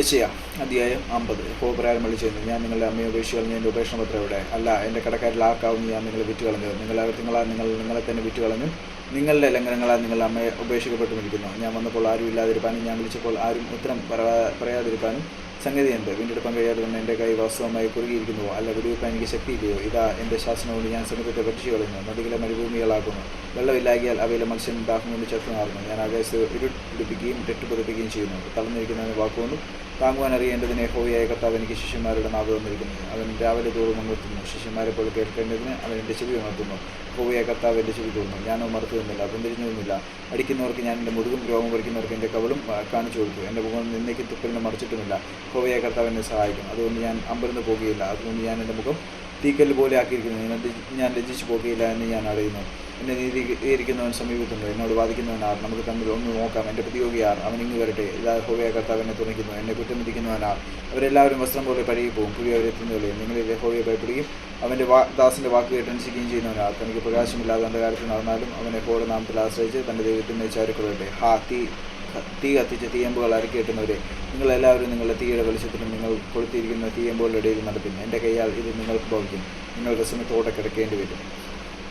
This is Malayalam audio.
യശയ അധ്യായം അമ്പത്. ഹോപ്രാരം ചെയ്യുന്നു ഞാൻ നിങ്ങളുടെ അമ്മയെ ഉപേക്ഷിച്ച് കളഞ്ഞ. എന്റെ ഉപേക്ഷണ പത്രം എവിടെ അല്ല എന്റെ കടക്കാരിൽ ആർക്കാവുന്നു ഞാൻ നിങ്ങളെ വിറ്റ് കളഞ്ഞത്? നിങ്ങൾ നിങ്ങളാ നിങ്ങൾ നിങ്ങളെ തന്നെ വിറ്റ് കളഞ്ഞു. നിങ്ങളുടെ ലംഘനങ്ങളാൽ നിങ്ങൾ അമ്മയെ ഉപേക്ഷിക്കപ്പെട്ടുമിരിക്കുന്നു. ഞാൻ വന്നപ്പോൾ ആരും ഇല്ലാതിരിക്കാനും ഞാൻ വിളിച്ചപ്പോൾ ആരും ഉത്തരം പറ- പറയാതിരിക്കാനും സംഗതി എന്ത് വീണ്ടെടുക്കാൻ കഴിയാതെ തന്നെ എന്റെ കൈ വാസ്തവമായി കുറുകിയിരിക്കുന്നുവോ അല്ല വെടിവെക്കാൻ എനിക്ക് ശക്തിയില്ലയോ? ഇതാ എന്റെ ശാസനം കൊണ്ട് ഞാൻ സമുദ്രത്തെ പറ്റിച്ചു കളഞ്ഞു. നദികളെ മരുഭൂമികളാക്കുന്നു. വെള്ളമില്ലാകിയാൽ അവയിലെ മത്സ്യം ദാഹം കൊണ്ട് ചത്തു മാറുന്നു. ഞാൻ ആകാശത്ത് ഇരുപിടിപ്പിക്കുകയും തെറ്റുപതിപ്പിക്കുകയും ചെയ്യുന്നു. തളർന്നിരിക്കുന്നതിന് വാക്കുകൊണ്ടും താങ്ങുവാൻ അറിയേണ്ടതിനെ ഹോവിയായ കർത്താവ് എനിക്ക് ശിഷ്യന്മാരുടെ നാവ് തന്നിരിക്കുന്നു. അവൻ രാവിലെ തോറും ഉണർത്തുന്നു ശിഷ്യന്മാരെ പോലെ കേൾക്കേണ്ടതിന് അവൻ എന്റെ ചെവി ഉണർത്തുന്നു. ഹോവിയായ കർത്താവ് എന്റെ ചെവി തോന്നുന്നു ഞാനോ മറുത്തുന്നില്ല നിന്നില്ല. അടിക്കുന്നവർക്ക് ഞാൻ എന്റെ മുതുകും രോഗം പഠിക്കുന്നവർക്ക് എന്റെ കവളും കാണിച്ചു കൊടുത്തു. എന്റെ മുഖം നിന്നേക്ക് തുപ്പലിനെ മറിച്ചിട്ടുമില്ല. ഹോവിയായ കർത്താവ് എന്നെ സഹായിക്കും. അതുകൊണ്ട് ഞാൻ അമ്പരന്ന് പോകുകയില്ല. അതുകൊണ്ട് ഞാൻ എന്റെ മുഖം തീക്കല്ല് പോലെ ആക്കിയിരിക്കുന്നു. ഞാൻ രചിച്ചു പോകുകയില്ല എന്ന് ഞാൻ അറിയുന്നു. എന്നെ നീതീകരിക്കുന്നവൻ സമീപത്തുണ്ട് എന്നോട് വാദിക്കുന്നവൻ ആർ. നമുക്ക് തമ്മിൽ ഒന്ന് നോക്കാം. എന്റെ പ്രതിയോഗി ആർ. അവൻ ഇങ്ങ് വരട്ടെ. ഇതാ ഹോവയ കർത്താവ് എന്നെ തുണയ്ക്കുന്നു എന്നെ കുറ്റമിതിക്കുന്നവൻ ആർ. അവരെല്ലാവരും വസ്ത്രം പോലെ പഴകി പോകും പുതിയ പോലെ നിങ്ങളിൽ ഹോവയെ ഭയപ്പെടുകയും അവന്റെ വാ ദാസിന്റെ വാക്ക് കേട്ടനുസരിക്കുകയും ചെയ്യുന്നവനാർ തനിക്ക് പ്രകാശമില്ലാതെ അന്ധകാരത്തിൽ നടന്നാലും അവനെ ഹോടെ നാമത്തിൽ ആശ്രയിച്ച് തന്റെ ദൈവത്തിന്റെ ചാരുക്കളുടെ ഹാ തീ തീ കത്തിച്ച തീയമ്പുകൾ അരക്കേറ്റുന്നവരെ നിങ്ങളെല്ലാവരും നിങ്ങളുടെ തീയുടെ വെളിച്ചത്തിലും നിങ്ങൾ കൊളുത്തിയിരിക്കുന്ന തീയമ്പുകളുടെ ഇടയിൽ നടപ്പിൻ. എന്റെ കൈയാൽ ഇത് നിങ്ങൾക്ക് ഭവിക്കും. നിങ്ങൾ വിഷമത്തോടെ കിടക്കേണ്ടി വരും.